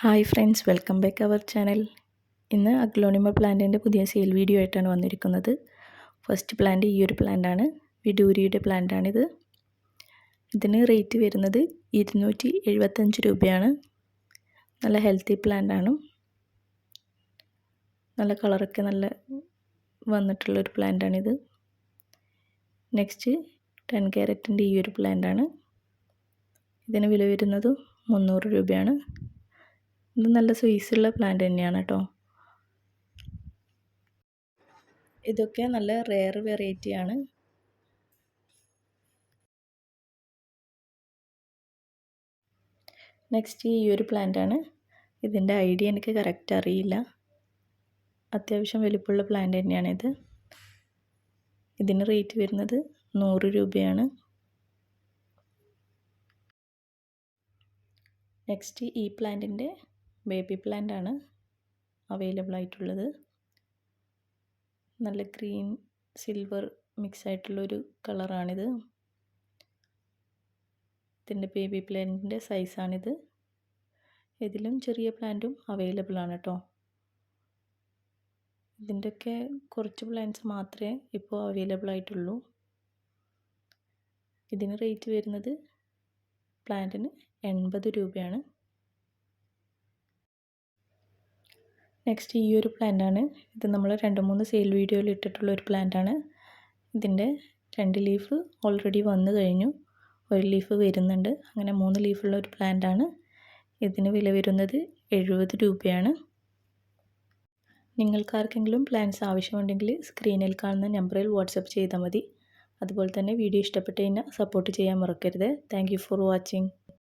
Hi friends welcome back our channel. ഇന്ന് aglaonema പ്ലാന്റിന്റെ പുതിയ സെയിൽ വീഡിയോ ആയിട്ടാണ് വന്നിരിക്കുന്നത്. ഫസ്റ്റ് പ്ലാന്റ് ഈ ഒരു പ്ലാന്റാണ് വിഡൂരിയുടെ പ്ലാന്റാണിത് ഇതിന് റേറ്റ് വരുന്നത് ഇരുന്നൂറ്റി എഴുപത്തഞ്ച് രൂപയാണ്. നല്ല ഹെൽത്തി പ്ലാന്റാണ് നല്ല കളറൊക്കെ നല്ല വന്നിട്ടുള്ളൊരു പ്ലാന്റാണിത് നെക്സ്റ്റ് ടെൻ ക്യാരറ്റിന്റെ ഈ ഒരു പ്ലാന്റാണ് ഇതിന് വില വരുന്നത് മുന്നൂറ് രൂപയാണ്. ഇത് നല്ല സൈസുള്ള പ്ലാന്റ് തന്നെയാണ് കേട്ടോ ഇതൊക്കെ നല്ല റെയർ വെറൈറ്റിയാണ് നെക്സ്റ്റ് ഈ ഒരു ആണ്. ഇതിന്റെ ഐഡിയ എനിക്ക് കറക്റ്റ് അറിയില്ല. അത്യാവശ്യം വലിപ്പമുള്ള പ്ലാന്റ് തന്നെയാണിത് ഇതിന് റേറ്റ് വരുന്നത് നൂറ് രൂപയാണ്. നെക്സ്റ്റ് ഈ പ്ലാന്റിന്റെ ബേബി പ്ലാന്റ് ആണ് അവൈലബിൾ ആയിട്ടുള്ളത്. നല്ല ഗ്രീൻ സിൽവർ മിക്സ് ആയിട്ടുള്ളൊരു കളറാണിത് ഇതിന്റെ ബേബി പ്ലാന്റിന്റെ സൈസാണിത് ഇതിലും ചെറിയ പ്ലാന്റും അവൈലബിൾ ആണ് കേട്ടോ ഇതിന്റെയൊക്കെ കുറച്ച് പ്ലാന്റ്സ് മാത്രമേ ഇപ്പോൾ അവൈലബിൾ ആയിട്ടുള്ളൂ. ഇതിന് റേറ്റ് വരുന്നത് പ്ലാന്റിന് എൺപത് രൂപയാണ്. നെക്സ്റ്റ് ഈ ഒരു പ്ലാന്റാണ് ഇത് നമ്മൾ രണ്ട് മൂന്ന് സെയിൽ വീഡിയോയിൽ ഇട്ടിട്ടുള്ള ഒരു പ്ലാന്റാണ് ഇതിന്റെ രണ്ട് ലീഫ് ഓൾറെഡി വന്നു കഴിഞ്ഞു. ഒരു ലീഫ് വരുന്നുണ്ട്. അങ്ങനെ മൂന്ന് ലീഫുള്ള ഒരു പ്ലാന്റാണ് ഇതിന് വില വരുന്നത് എഴുപത് രൂപയാണ്. നിങ്ങൾക്കാർക്കെങ്കിലും പ്ലാൻസ് ആവശ്യമുണ്ടെങ്കിൽ സ്ക്രീനിൽ കാണുന്ന നമ്പറിൽ വാട്സപ്പ് ചെയ്താൽ മതി. അതുപോലെ തന്നെ വീഡിയോ ഇഷ്ടപ്പെട്ട് കഴിഞ്ഞാൽ സപ്പോർട്ട് ചെയ്യാൻ മറക്കരുത്. Thank for watching